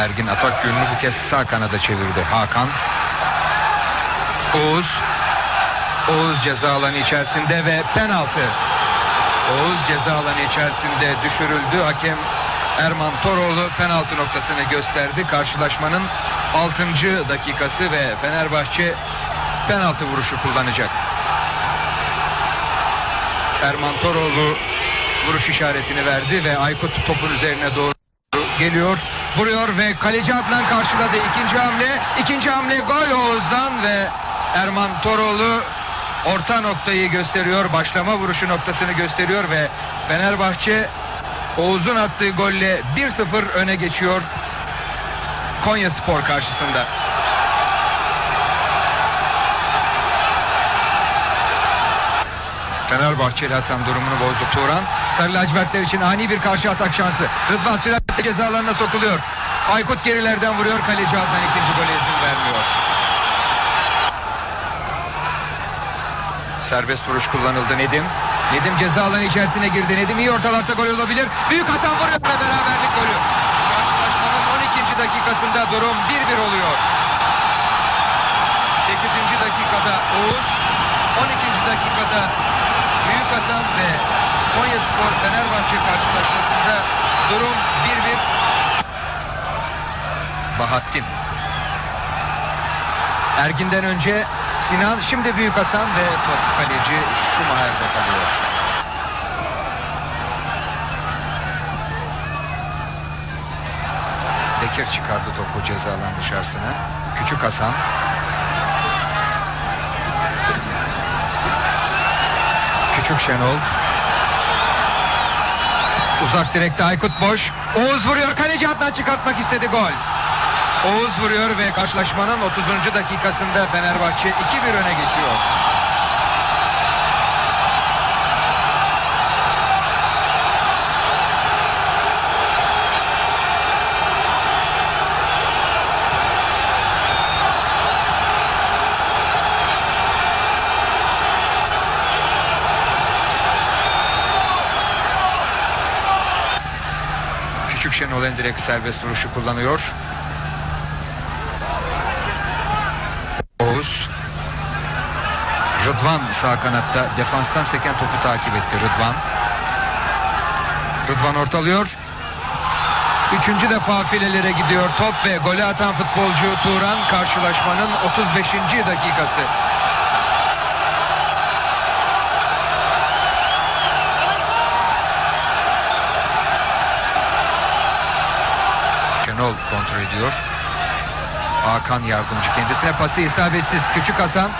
Ergin atak yönünü bu kez sağ kanada çevirdi. Hakan. Oğuz. Oğuz ceza alanı içerisinde ve penaltı. Oğuz ceza alanı içerisinde düşürüldü. Hakem Erman Toroğlu penaltı noktasını gösterdi. Karşılaşmanın 6. dakikası ve Fenerbahçe penaltı vuruşu kullanacak. Erman Toroğlu vuruş işaretini verdi ve Aykut topun üzerine doğru geliyor. Vuruyor ve kaleci Adnan karşıladı. İkinci hamle, ikinci hamle gol Oğuz'dan ve Erman Toroğlu orta noktayı gösteriyor. Başlama vuruşu noktasını gösteriyor ve Fenerbahçe Oğuz'un attığı golle 1-0 öne geçiyor Konya Spor karşısında. Fenerbahçeli Hasan durumunu bozdu Turan. Sarı lacivertler için ani bir karşı atak şansı. Rıdvan süratle cezalarına sokuluyor. Aykut gerilerden vuruyor. Kaleci Adnan ikinci gole izin vermiyor. Serbest vuruş kullanıldı Nedim. Nedim ceza alanı içerisine girdi. Nedim iyi ortalarsa gol olabilir. Büyük Hasan vuruyor ve beraberlik golü. Karşılaşmanın 12. dakikasında durum 1-1 oluyor. 8. dakikada Oğuz, 12. dakikada Konya Spor Fenerbahçe karşılaşmasında durum 1-1. Bahattin. Ergin'den önce Sinan, şimdi Büyük Hasan ve top kaleci Schumacher'de kalıyor. Bekir çıkardı topu ceza dışarısına. Küçük Hasan. Küçük Şenol. Uzak direkte Aykut boş. Oğuz vuruyor. Kaleci Adnan çıkartmak istedi gol. Oğuz vuruyor ve karşılaşmanın 30. dakikasında Fenerbahçe 2-1 öne geçiyor. Küçük Şenol Endirek serbest vuruşu kullanıyor. Oğuz. Rıdvan sağ kanatta defanstan seken topu takip etti Rıdvan. Rıdvan ortalıyor. Üçüncü defa filelere gidiyor top ve golü atan futbolcu Turan karşılaşmanın 35. dakikası. Şenol kontrol ediyor. Hakan yardımcı kendisine pası isabetsiz. Küçük Hasan.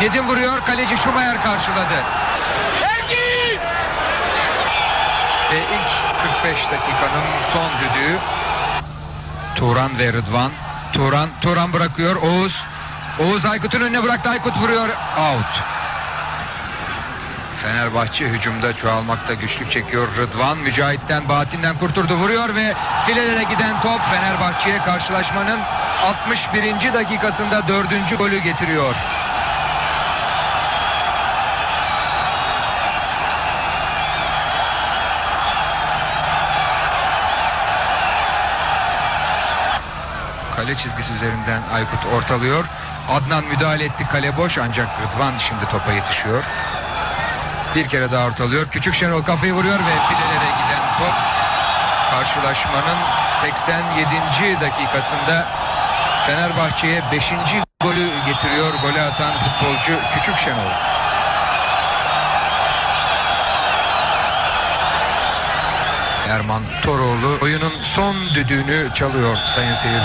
Nedim vuruyor. Kaleci Schumacher karşıladı. Ve ilk 45 dakikanın son düdüğü. Turan ve Rıdvan. Turan, Turan bırakıyor. Oğuz. Oğuz Aykut'un önüne bıraktı. Aykut vuruyor. Out. Fenerbahçe hücumda çoğalmakta güçlük çekiyor. Rıdvan Mücahit'ten Bahattin'den kurturdu vuruyor ve filelere giden top Fenerbahçe'ye karşılaşmanın 61. dakikasında dördüncü golü getiriyor. Kale çizgisi üzerinden Aykut ortalıyor. Adnan müdahale etti kale boş ancak Rıdvan şimdi topa yetişiyor. Bir kere daha ortalıyor. Küçük Şenol kafayı vuruyor ve filelere giden top karşılaşmanın 87. dakikasında Fenerbahçe'ye 5. golü getiriyor. Golü atan futbolcu Küçük Şenol. Erman Toroğlu oyunun son düdüğünü çalıyor sayın seyirciler.